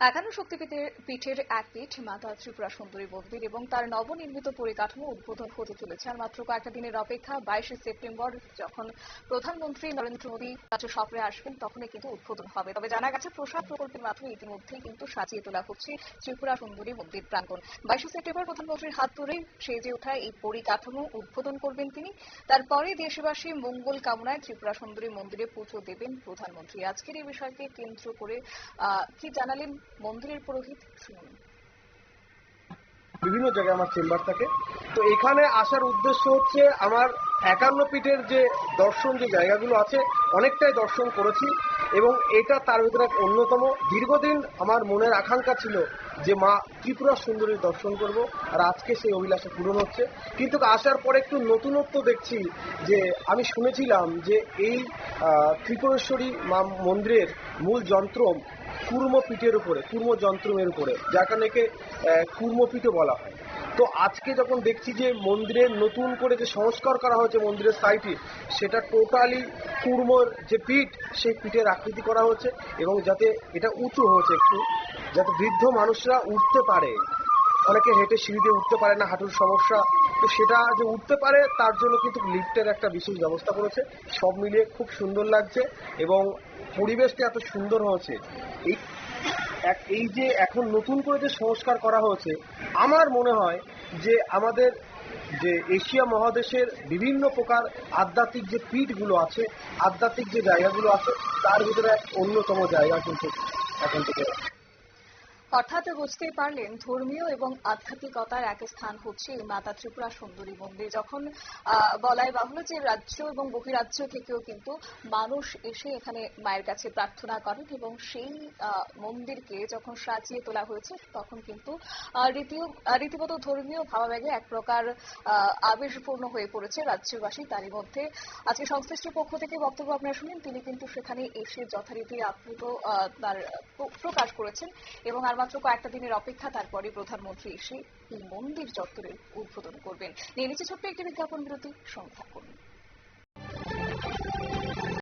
একান্ন শক্তিপীঠের পীঠের এক পীঠ মাতা ত্রিপুরা সুন্দরী মন্দির এবং তার নবনির্মিত পরিকাঠামো উদ্বোধন হতে চলেছে। আর মাত্র কয়েকটা দিনের অপেক্ষা, বাইশে সেপ্টেম্বর যখন প্রধানমন্ত্রী নরেন্দ্র মোদী রাজ্য সফরে আসবেন, তখনই কিন্তু উদ্বোধন হবে। তবে জানা গেছে প্রসাদ প্রকল্পের মাধ্যমে ইতিমধ্যেই কিন্তু সাজিয়ে তোলা হচ্ছে ত্রিপুরা সুন্দরী মন্দির প্রাঙ্গণ। বাইশে সেপ্টেম্বর প্রধানমন্ত্রীর হাত ধরেই সেজে ওঠা এই পরিকাঠামো উদ্বোধন করবেন তিনি। তারপরে দেশবাসী মঙ্গল কামনায় ত্রিপুরা সুন্দরী মন্দিরে পুজো দেবেন প্রধানমন্ত্রী। আজকের এই বিষয়কে কেন্দ্র করে কি জানালেন মন্দিরের পুরোহিত শুনুন বিভিন্ন জায়গায় আমার চেম্বার থাকে। তো এখানে আসার উদ্দেশ্য হচ্ছে আমার একান্ন পীঠের যে দর্শন যে জায়গাগুলো আছে, অনেকটাই দর্শন করেছি। এবং এটা তার ভিতরে এক অন্যতম। দীর্ঘদিন আমার মনের আকাঙ্ক্ষা ছিল যে মা ত্রিপুরা সুন্দরীর দর্শন করব আর আজকে সেই অভিলাষে পূরণ হচ্ছে। কিন্তু আসার পরে একটু নতুনত্ব দেখছি যে আমি শুনেছিলাম যে এই ত্রিপুরেশ্বরী মা মন্দিরের মূল যন্ত্র কুর্ম পিঠের উপরে, কুর্ম যন্ত্রমের উপরে যাকে কুর্মপিঠও বলা হয়। তো আজকে যখন দেখছি যে মন্দিরের নতুন করে যে সংস্কার করা হয়েছে মন্দিরের সাইটে, সেটা টোটালি কুর্মর যে পিঠ, সেই পিঠের আকৃতি করা হয়েছে এবং যাতে এটা উঁচু হয়েছে একটু, যাতে বৃদ্ধ মানুষরা উঠতে পারে। অনেকে হেঁটে সিঁড়ি দিয়ে উঠতে পারে না, হাঁটুর সমস্যা। তো সেটা যে উঠতে পারে, তার জন্য কিন্তু লিফটের একটা বিশেষ ব্যবস্থা করেছে। সব মিলিয়ে খুব সুন্দর লাগছে এবং পরিবেশটা এত সুন্দর হয়েছে। এই এক, এই যে এখন নতুন করে যে সংস্কার করা হয়েছে, আমার মনে হয় যে আমাদের যে এশিয়া মহাদেশের বিভিন্ন প্রকার আধ্যাত্মিক যে পিঠগুলো আছে, আধ্যাত্মিক যে জায়গাগুলো আছে, তার ভিতরে এক অন্যতম জায়গা কিন্তু এখন থেকে অর্থাৎ বুঝতেই পারলেন ধর্মীয় এবং আধ্যাত্মিকতার এক স্থান হচ্ছে এই মাতা ত্রিপুরা সুন্দরী মন্দির। যখন বলাই বাহুল্য যে রাজ্য এবং বহিরাজ্য থেকেও কিন্তু মানুষ এসে এখানে মায়ের কাছে প্রার্থনা করেন এবং সেই মন্দিরকে যখন সাজিয়ে তোলা হয়েছে তখন কিন্তু রীতিও রীতিমতো ধর্মীয় ভাবাবেগে এক প্রকার আবেশপূর্ণ হয়ে পড়েছে রাজ্যবাসী। তারই মধ্যে আজকে সংশ্লিষ্ট পক্ষ থেকে বক্তব্য আপনারা শুনেন তিনি কিন্তু সেখানে এসে যথারীতি আপ্লুত তার প্রকাশ করেছেন এবং আর মাত্র কয়েকটা দিনের অপেক্ষা, তারপরে প্রধানমন্ত্রী এসে এই মন্দির চত্বরের উদ্বোধন করবেন। নিয়ে নিচ্ছে ছোট্ট একটি বিজ্ঞাপন বিরতি সংখ্যা থাকুন।